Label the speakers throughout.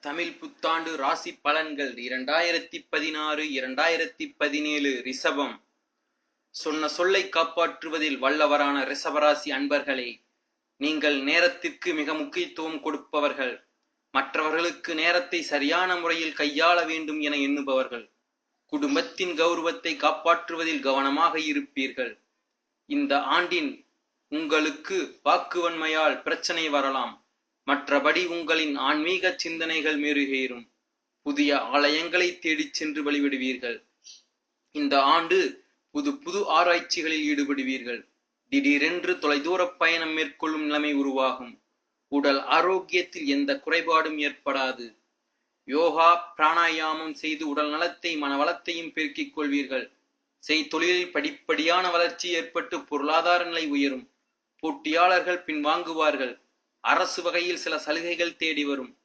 Speaker 1: தமிழ் புத்தாண்டு ராசி பலன்கள் இரண்டாயிரத்தி பதினாறு இரண்டாயிரத்தி பதினேழு ரிஷபம். சொன்ன சொல்லை காப்பாற்றுவதில் வல்லவரான ரிஷபராசி அன்பர்களே நீங்கள் நேரத்திற்கு மிக முக்கியத்துவம் கொடுப்பவர்கள். மற்றவர்களுக்கு நேரத்தை சரியான முறையில் கையாள வேண்டும் என எண்ணுபவர்கள். குடும்பத்தின் கௌரவத்தை காப்பாற்றுவதில் கவனமாக இருப்பீர்கள். இந்த ஆண்டின் உங்களுக்கு வாக்குவன்மையால் பிரச்சனை வரலாம். மற்றபடி உங்களின் ஆன்மீக சிந்தனைகள் மெருகேறும். புதிய ஆலயங்களை தேடிச் சென்று வழிபடுவீர்கள். இந்த ஆண்டு புது புது ஆராய்ச்சிகளில் ஈடுபடுவீர்கள். திடீரென்று தொலைதூர பயணம் மேற்கொள்ளும் நிலைமை உருவாகும். உடல் ஆரோக்கியத்தில் எந்த குறைபாடும் ஏற்படாது. யோகா பிராணாயாமம் செய்து உடல் நலத்தை மனவளத்தையும் பெருக்கிக் கொள்வீர்கள். செய்தொழிலில் படிப்படியான வளர்ச்சி ஏற்பட்டு பொருளாதார நிலை உயரும். போட்டியாளர்கள் பின்வாங்குவார்கள். அரசு வகையில் சில சலுகைகள் தேடி வரும்.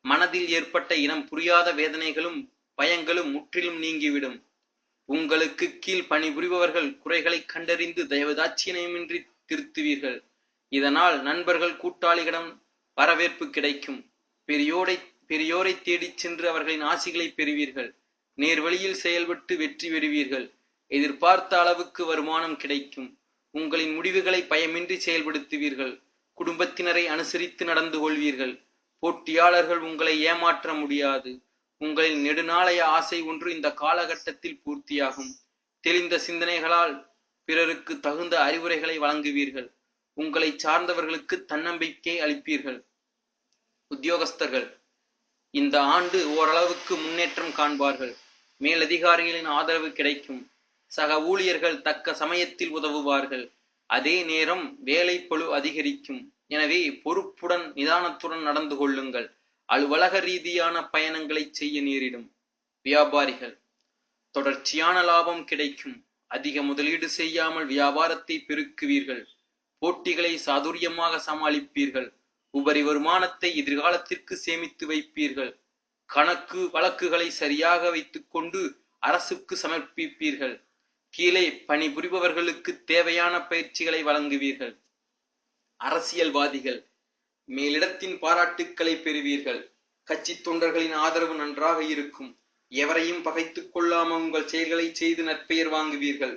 Speaker 1: மனதில் ஏற்பட்ட இனம் புரியாத வேதனைகளும் பயங்களும் முற்றிலும் நீங்கிவிடும். உங்களுக்கு கீழ் பணிபுரிபவர்கள் குறைகளை கண்டறிந்து தயவுதாட்சியமின்றி திருத்துவீர்கள். இதனால் நண்பர்கள் கூட்டாளிகளிடம் வரவேற்பு கிடைக்கும். பெரியோரை பெரியோரை தேடிச் சென்று அவர்களின் ஆசிகளை பெறுவீர்கள். நேர்வழியில் செயல்பட்டு வெற்றி பெறுவீர்கள். எதிர்பார்த்த அளவுக்கு வருமானம் கிடைக்கும். உங்களின் முடிவுகளை பயமின்றி செயல்படுத்துவீர்கள். குடும்பத்தினரை அனுசரித்து நடந்து கொள்வீர்கள். போட்டியாளர்கள் உங்களை ஏமாற்ற முடியாது. உங்களின் நெடுநாளைய ஆசை ஒன்று இந்த காலகட்டத்தில் பூர்த்தியாகும். தெளிந்த சிந்தனைகளால் பிறருக்கு தகுந்த அறிவுரைகளை வழங்குவீர்கள். உங்களை சார்ந்தவர்களுக்கு தன்னம்பிக்கை அளிப்பீர்கள். உத்தியோகஸ்தர்கள் இந்த ஆண்டு ஓரளவுக்கு முன்னேற்றம் காண்பார்கள். மேலதிகாரிகளின் ஆதரவு கிடைக்கும். சக ஊழியர்கள் தக்க சமயத்தில் உதவுவார்கள். அதே நேரம் வேலை பளு அதிகரிக்கும். எனவே பொறுப்புடன் நிதானத்துடன் நடந்து கொள்ளுங்கள். அலுவலக ரீதியான பயணங்களை செய்ய நேரிடும். வியாபாரிகள் தொடர்ச்சியான லாபம் கிடைக்கும். அதிக முதலீடு செய்யாமல் வியாபாரத்தை பெருக்குவீர்கள். போட்டிகளை சாதுரியமாக சமாளிப்பீர்கள். உபரி வருமானத்தை எதிர்காலத்திற்கு சேமித்து வைப்பீர்கள். கணக்கு வழக்குகளை சரியாக வைத்துக்கொண்டு அரசுக்கு சமர்ப்பிப்பீர்கள். கீழே பணிபுரிபவர்களுக்கு தேவையான பயிற்சிகளை வழங்குவீர்கள். அரசியல்வாதிகள் மேலிடத்தின் பாராட்டுக்களை பெறுவீர்கள். கட்சி தொண்டர்களின் ஆதரவு நன்றாக இருக்கும். எவரையும் பகைத்துக் கொள்ளாமல் உங்கள் செயல்களை செய்து நற்பெயர் வாங்குவீர்கள்.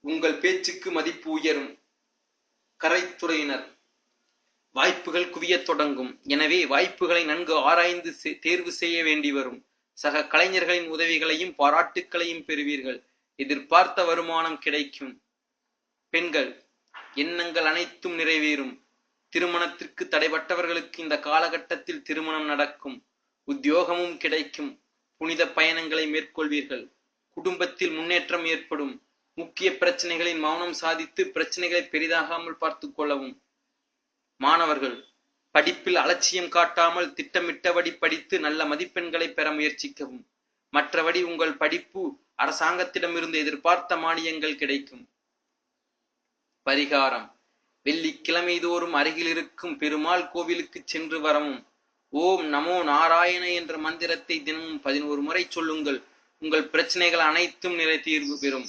Speaker 1: உங்கள் பேச்சுக்கு மதிப்பு உயரும். கரைத்துறையினர் வாய்ப்புகள் குவியத் தொடங்கும். எனவே வாய்ப்புகளை நன்கு ஆராய்ந்து தேர்வு செய்ய வேண்டி வரும். சக கலைஞர்களின் உதவிகளையும் பாராட்டுக்களையும் பெறுவீர்கள். எதிர்பார்த்த வருமானம் கிடைக்கும். பெண்கள் எண்ணங்கள் அனைத்தும் நிறைவேறும். திருமணத்திற்கு தடைபட்டவர்களுக்கு இந்த காலகட்டத்தில் திருமணம் நடக்கும். உத்தியோகமும் கிடைக்கும். புனித பயணங்களை மேற்கொள்வீர்கள். குடும்பத்தில் முன்னேற்றம் ஏற்படும். முக்கிய பிரச்சனைகளின் மௌனம் சாதித்து பிரச்சனைகளை பெரிதாகாமல் பார்த்து கொள்ளவும். மாணவர்கள் படிப்பில் அலட்சியம் காட்டாமல் திட்டமிட்டபடி படித்து நல்ல மதிப்பெண்களை பெற முயற்சிக்கவும். மற்றபடி உங்கள் படிப்பு அரசாங்கத்திடமிருந்து எதிர்பார்த்த மானியங்கள் கிடைக்கும். பரிகாரம். வெள்ளிக்கிழமை தோறும் அருகில் இருக்கும் பெருமாள் கோவிலுக்கு சென்று வரவும் ஓம் நமோ நாராயண என்ற மந்திரத்தை தினமும் பதினோரு முறை சொல்லுங்கள். உங்கள் பிரச்சனைகள் அனைத்தும் நிறை தீர்வு பெறும்.